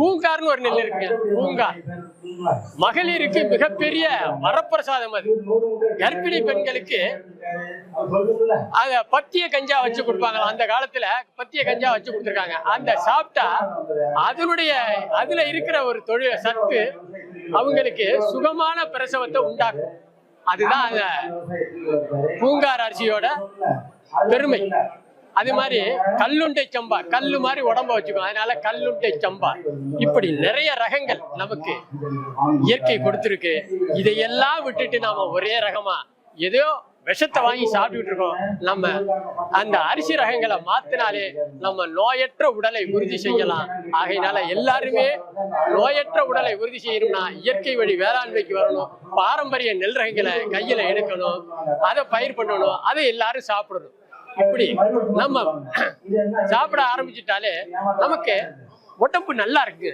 பூங்கார்னு ஒரு நெல் இருக்குங்க. பூங்கார் மகளிருக்கு மிகப்பெரிய வரப்பிரசாதம் அது. கர்ப்பிணி பெண்களுக்கு அத பத்திய கஞ்சா வச்சு கொடுப்பாங்க அந்த காலத்துல பத்திய கஞ்சா வச்சு கொடுத்துருக்காங்க. அந்த சாப்பிட்டா அதனுடைய அதுல இருக்கிற ஒரு தொழில் சத்து அவங்களுக்கு சுகமான பிரசவத்தை உண்டாக்கும். அதுதான் அந்த பூங்கார் அரிசியோட பெருமை. அது மாதிரி கல்லுண்டை சம்பா கல்லு மாதிரி உடம்ப வச்சுக்கும் அதனால கல்லுண்டை சம்பா. இப்படி நிறைய ரகங்கள் நமக்கு இயற்கை கொடுத்துருக்கு. இதையெல்லாம் விட்டுட்டு நாம ஒரே ரகமா ஏதோ விஷத்தை வாங்கி சாப்பிட்டுட்டு இருக்கோம். நம்ம அந்த அரிசி ரகங்களை மாத்தினாலே நம்ம நோயற்ற உடலை உறுதி செய்யலாம். ஆகையினால எல்லாருமே நோயற்ற உடலை உறுதி செய்யணும்னா இயற்கை வழி வேளாண்மைக்கு வரணும். பாரம்பரிய நெல் ரகங்களை கையில எடுக்கணும். அதை பயிர் பண்ணணும். அதை எல்லாரும் சாப்பிடணும். இப்படி நம்ம சாப்பிட ஆரம்பிச்சிட்டாலே நமக்கு உடம்பு நல்லா இருக்கு.